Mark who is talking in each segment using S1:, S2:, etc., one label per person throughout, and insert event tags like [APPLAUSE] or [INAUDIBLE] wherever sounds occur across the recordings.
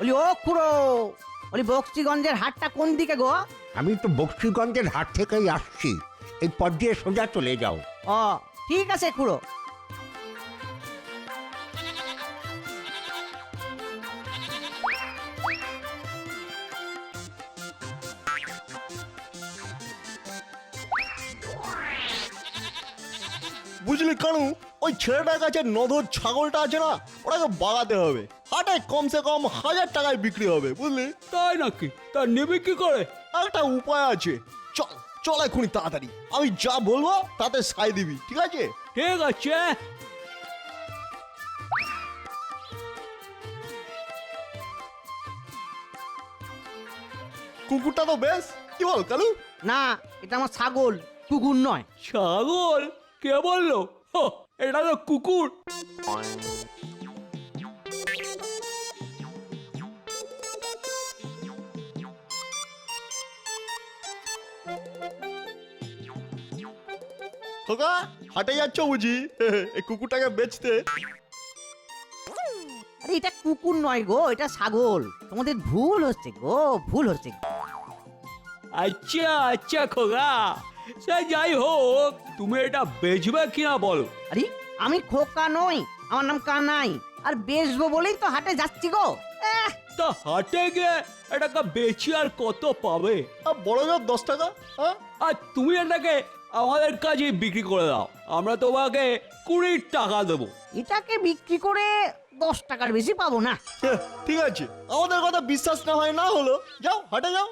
S1: বলি ও খুড়ো বলি বক্সিগঞ্জের হাটটা কোন দিকে গো?
S2: আমি তো বক্সিগঞ্জের হাট থেকেই আসছি। এই পথ দিয়ে সোজা চলে যাও।
S1: ও ঠিক আছে খুড়ো।
S3: বুঝলি কানু ওই ছেলেটার কাছে নদর ছাগলটা আছে না ওটাকে বাগাতে হবে। হাটে কমসে কম হাজার টাকায় বিক্রি হবে বুঝলি?
S4: তাই নাকি? তা নেবে কি করে?
S3: একটা উপায় আছে। চল চল এখনই তাড়াতাড়ি। আমি যা বলব তাতে সাই দিবি ঠিক আছে?
S4: ঠিক আছে।
S3: কুকুরটা তো বেশ। কি বল কালু?
S1: না এটা আমার ছাগল কুকুর নয়।
S4: ছাগল? কে বলল? এটা তো কুকুর।
S3: খোকা হাটে যাচ্ছ বুঝি? [LAUGHS] এই কুকুরটাকে বেচতে।
S1: আরে এটা কুকুর নয় গো এটা ছাগল। তোমাদের ভুল হচ্ছে গো ভুল হচ্ছে
S4: আচ্ছা আচ্ছা খোগা সে যাই হোক তুমি এটা বেচবে কিনা বলো?
S1: আরে আমি খোকা নই আমার নাম কানাই আর বেচবো বলেই তো হাটে যাচ্ছি গো। এহ,
S4: তা হাটে গিয়ে এটাকে বেচি আর কত পাবে?
S3: আর বড় জোর দশ টাকা হ্যাঁ
S4: আর তুমি এটাকে আমাদের কাছে বিক্রি করে দাও। আমরা তোমাকে কুড়ি টাকা দেবো।
S1: এটাকে বিক্রি করে দশ টাকার বেশি পাবো না।
S3: হ্যাঁ, ঠিক আছে। আমাদের কথা বিশ্বাস না হয় না হলো। যাও হাটে যাও।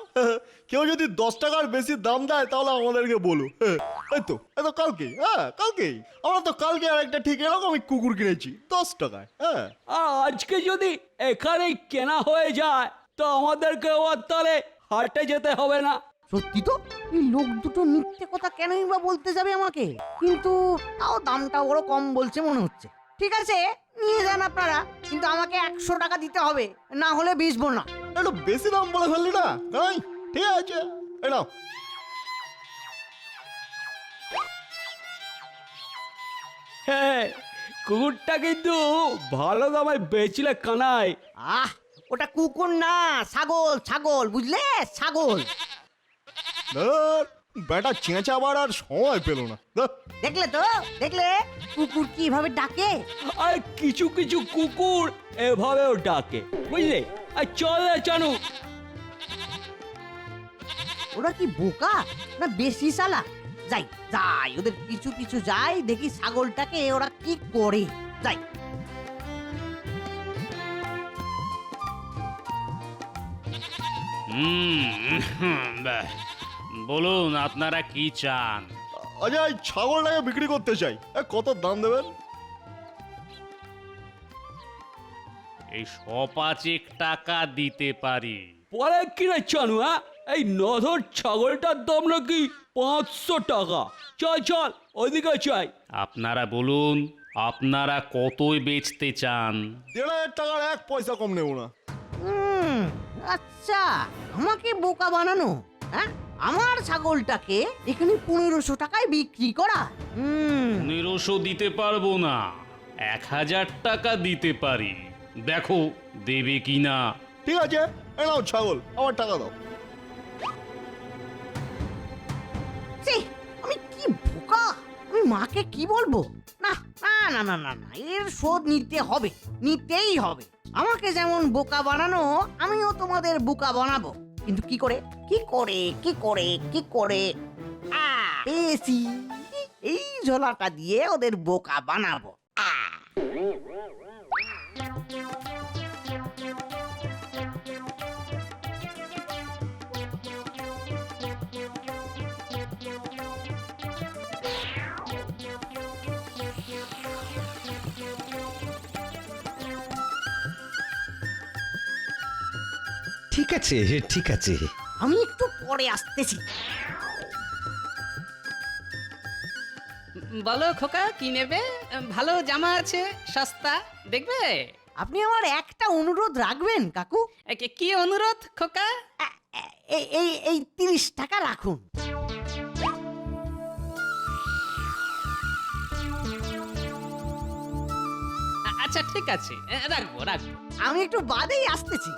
S3: কেউ যদি দশ টাকার বেশি দাম দেয় তাহলে আমাদেরকে বলো। হ্যাঁ, এই তো এই তো কালকে হ্যাঁ কালকেই। আমরা তো কালকে আরেকটা ঠিক এরকমই কুকুর কিনেছি দশ টাকায় হ্যাঁ।
S4: আর আজকে যদি এখানেই কেনা হয়ে যায় তো আমাদেরকে আর তাহলে হাটে যেতে হবে না।
S1: সত্যি তো? এই লোক দুটো মিথ্যে কথা কেনই বা বলতে যাবে আমাকে? কিন্তু তাও দামটা বড় কম বলছে মনে হচ্ছে। ঠিক আছে নিয়ে যান আপনারা কিন্তু আমাকে একশো টাকা দিতে হবে না হলে বেচবো না।
S3: একটু বেশি দাম বলে ফেললি না ঠিক আছে এই নাও।
S4: হ্যাঁ কুকুরটা কিন্তু ভালো দামে বেচলে কানাই
S1: আহ ওটা কুকুর না ছাগল ছাগল বুঝলে? ছাগল।
S3: ধর, বেটা চেঁচাবার আর সময় পেল না। ধর,
S1: দেখলে তো দেখলে? কুকুর কীভাবে ডাকে?
S4: আর কিছু কিছু কুকুর এভাবেও ডাকে বুঝলে? আর চল রে চানু।
S1: ওরা কি বোকা না বেশি সালা যাই যাই ওদের পিছু পিছু যাই দেখি ছাগলটাকে ওরা কি করে। যাই।
S5: বলুন আপনারা কি চান?
S3: এই ছাগলটাকে বিক্রি করতে চাই। কত দাম দেবেন?
S5: এই সপাচেক টাকা দিতে পারি।
S4: পরে কিনে চানু হ্যাঁ? এই নধর ছাগলটার দাম নাকি পাঁচশো টাকা। চল চল ওইদিকে চাই।
S5: আপনারা বলুন আপনারা কতই বেচতে চান?
S3: দেড় হাজার টাকার এক পয়সা কম নেব না।
S1: হুম আচ্ছা আমাকে বোকা বানানো হ্যাঁ? আমার ছাগলটাকে এখানে পনেরোশো টাকায় বিক্রি করা। হুম।
S5: পনেরোশো দিতে পারব না এক হাজার টাকা দিতে পারি। দেখো দেবে কি না
S3: ঠিক আছে এ নাও ছাগল আমার টাকা দাও।
S1: ছি, আমি কি বোকা? আমি মাকে কি বলব? না না না না না না এর শোধ নিতে হবে নিতেই হবে। আমাকে যেমন বোকা বানানো আমিও তোমাদের বোকা বানাবো। কিন্তু কি করে? কি করে? কি করে? কি করে? পেয়েছি এই ঝোলাটা দিয়ে ওদের বোকা বানাবো। আহ
S6: ঠিক আছে ঠিক আছে।
S1: আমি একটু পরে আসতেছি।
S7: বলো খোকা কি নেবে? ভালো জামা আছে সস্তা দেখবে?
S1: আপনি আমার একটা অনুরোধ রাখবেন কাকু।
S7: এ, কি- কি অনুরোধ খোকা?
S1: এ- এ- এই এই এই তিরিশ টাকা রাখুন।
S7: আ- আচ্ছা ঠিক আছে। এ, রাখব রাখব।
S1: আমি একটু বাদেই আসতেছি।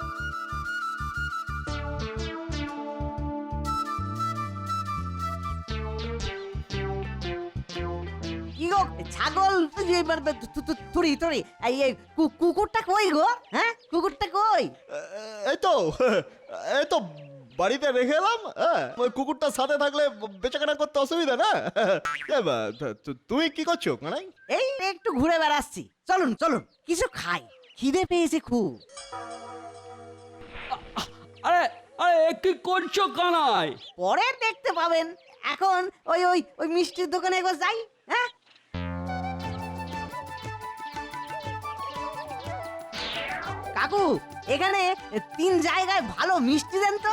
S1: ছাগল এ, বা, বা, তু- তু- তুরি তুরি। এই কুকুরটা কই গো? হ্যাঁ? কুকুরটা কই?
S3: এই তো [LAUGHS] এই তো বাড়িতে রেখে এলাম হ্যাঁ? ওই কুকুরটার সাথে থাকলে বেচাকেনা করতে অসুবিধা না? [LAUGHS] তুমি কি করছ কানাই?
S1: এই একটু ঘুরে বেড়াচ্ছি। চলুন চলুন কিছু খাই। খিদে পেয়েছে খুব।
S4: আরে আরে কি করছ কানাই?
S1: পরে দেখতে পাবেন। এখন ওই ওই ওই মিষ্টির দোকানে একবার যাই হ্যাঁ? কাকু এখানে তিন জায়গায় ভালো মিষ্টি দেন তো।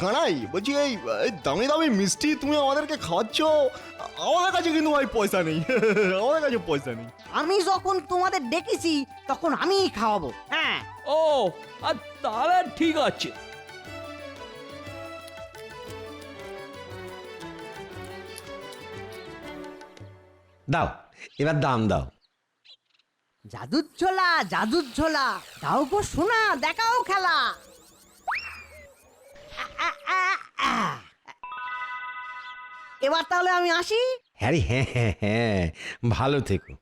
S3: কানাই বলছি এই এই দামি দামি মিষ্টি তুমি আমাদেরকে খাওয়াচ্ছ আমাদের কাছে কিন্তু ভাই পয়সা নেই [LAUGHS] আমাদের কাছে পয়সা নেই।
S1: আমি যখন তোমাদের ডেকেছি তখন আমিই খাওয়াবো হ্যাঁ।
S4: ও আর তাহলে ঠিক আছে।
S6: দাও এবার দাম দাও।
S1: জাদুর ঝোলা জাদুর ঝোলা। দাও গো শোনা দেখাও খেলা। এবার তাহলে আমি আসি?
S6: হ্যাঁ হ্যাঁ হ্যাঁ হ্যাঁ ভালো থেকো।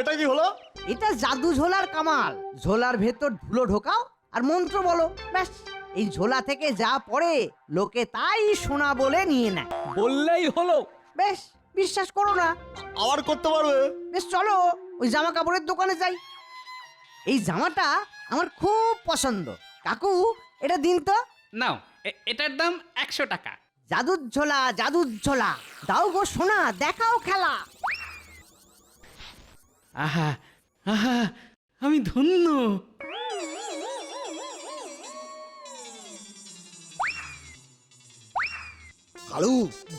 S3: এটা কি হলো?
S1: এটা জাদু ঝোলার কামাল। ঝোলার ভেতর ধুলো ঢোকাও আর মন্ত্র বলো ব্যাস। এই ঝোলা থেকে যা পড়ে লোকে তাই শোনা বলে নিয়ে নেয়।
S4: বললেই হলো।
S1: বেশ বিশ্বাস করো না।
S3: আবার করতে পারবে?
S1: বেশ চলো ওই জামা কাপড়ের দোকানে যাই। এই জামাটা আমার খুব পছন্দ। কাকু এটা দিন তো।
S7: নাও এ- এটার দাম একশো টাকা।
S1: জাদুর ঝোলা জাদুর ঝোলা। দাও গো সোনা দেখাও খেলা।
S7: আহা আহা আমি ধন্য।
S3: কালু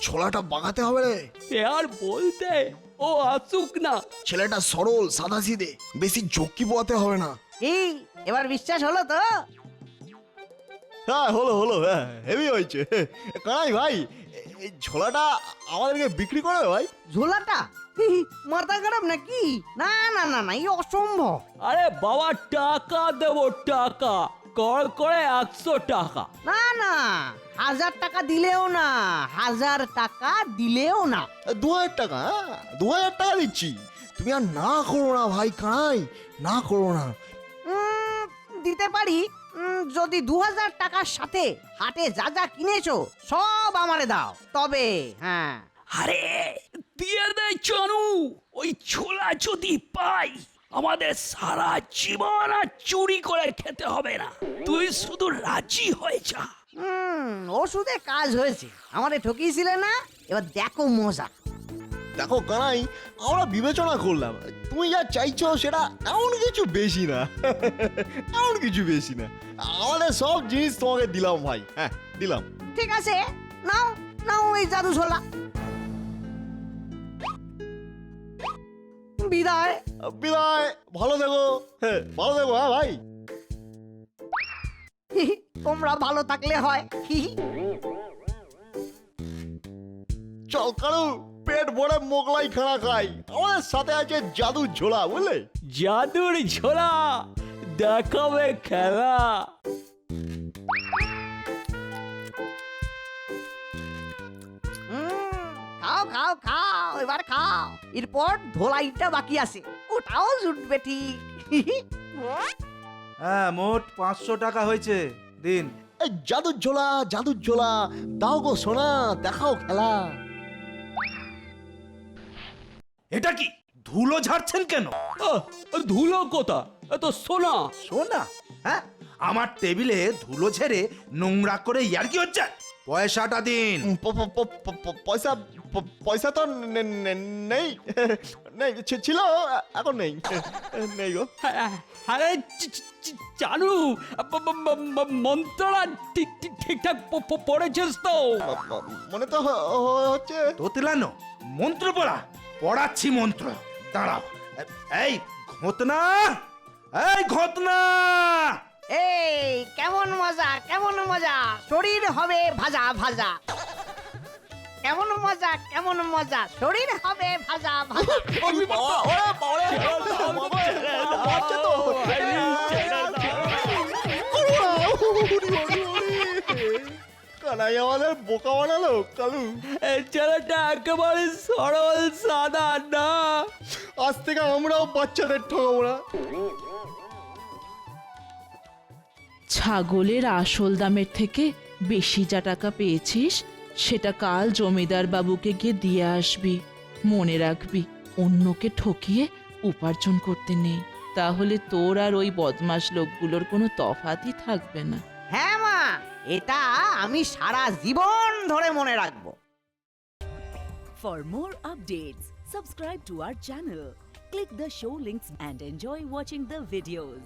S3: ছোলাটা বাগাতে হবে রে।
S4: এ আর বলতে ও আসুক না।
S3: ছেলেটা সরল সাদা সিধে বেশি ঝক্কি পোয়াতে হবে না।
S1: এই এবার বিশ্বাস হলো তো?
S3: হ্যাঁ হলো হলো হ্যাঁ হেভি হয়েছে। কানাই ভাই এই ছোলাটা আমাদেরকে বিক্রি করবে ভাই।
S1: ঝোলাটা? মাথা খারাপ নাকি? না না না না এই অসম্ভব।
S4: আরে বাবা টাকা দেবো টাকা। কর করে একশো টাকা।
S1: না না। হাজার টাকা দিলেও না হাজার টাকা দিলেও না।
S3: দু হাজার টাকা হ্যাঁ দু হাজার টাকা দিচ্ছি। তুমি আর না করো না ভাই কানাই না করো না।
S1: উম, দিতে পারি উম, যদি দু হাজার টাকার সাথে হাটে যা যা কিনেছো সব আমারে দাও। তবে হ্যাঁ।
S4: আরে দিয়ে দে চানু ওই ছোলা যদি পাই আমাদের সারা জীবন আর চুরি করে খেতে হবে না। তুই শুধু রাজি হয়ে যা।
S1: হুম ওষুধে কাজ হয়েছে। আমারে ঠকিয়েছিলে না? এবার দেখো মজা।
S3: দেখো কানাই আমরা বিবেচনা করলাম। তুমি যা চাইছো সেটা এমন কিছু বেশি না। এমন কিছু বেশি না। আমাদের সব জিনিস তোমাকে দিলাম ভাই। হ্যাঁ দিলাম।
S1: ঠিক আছে নাও নাও এই জাদু ঝোলা বিদায়।
S3: বিদায় ভালো থেকো। হ্যাঁ ভালো থেকো হ্যাঁ ভাই। [LAUGHS]
S1: তোমরা ভালো থাকলে হয়।
S3: চল কারু পেট ভরে মোগলাই খানা খাই। আমাদের সাথে আছে জাদু ঝোলা বুঝলে?
S4: জাদুর ছোলা দেখাবে খেলা।
S1: খাও খাও খাও এবার খাও। এরপর ধোলাইটা বাকি আছে। ওটাও জুটবে ঠিক।
S8: হ্যাঁ মোট পাঁচশো টাকা হয়েছে। দিন।
S3: এই জাদুর ঝোলা জাদুর ঝোলা দাও গো সোনা দেখাও খেলা।
S8: এটা কি? ধুলো ঝাড়ছেন কেন?
S4: আহ, ধুলো কোথা? এত সোনা।
S8: শোনা হ্যাঁ? আমার টেবিলে ধুলো ঝেড়ে নোংরা করে ইয়ার কি হচ্ছে? পয়সাটা দিন।
S3: উম, প- প- প- প- প- পয়সা পয়সা তো নেই। নেই ছিল এখন নেই। নেই গো।
S4: হ্যাঁ, আরে চ- চ- চ- চানু ব- ব- ব- ব- মন্ত্রটা ঠিক ঠিক- ঠিকঠাক পড়েছিস তো?
S3: মনে তো হচ্ছে।
S8: তোতলানো মন্ত্র পড়া পড়াচ্ছি মন্ত্র। দাঁড়াও। এই ঘটনা এই ঘটনা।
S1: এই কেমন মজা কেমন মজা। শরীর হবে ভাজা ভাজা। কেমন মজা কেমন মজা? শরীর হবে ভাজা ভাজা।
S3: কানাই আমাদের বোকা বানালো কালু
S4: ছেলেটা একেবারে সরল সাদা না।
S3: আজ থেকে আমরাও বাচ্চাদের ঠকাবো না
S9: ছাগলের আসল দামের থেকে বেশি যা টাকা পেয়েছিস সেটা কাল জমিদার বাবুকে গিয়ে দিয়ে আসবি মনে রাখবি অন্যকে ঠকিয়ে উপার্জন করতে নেই। তাহলে তোর আর ওই বদমাস লোকগুলোর কোনো তফাতই থাকবে না।
S1: হ্যাঁ মা এটা আমি সারা জীবন ধরে মনে রাখব।
S10: For more updates, subscribe to our channel, click the show links and enjoy watching the videos.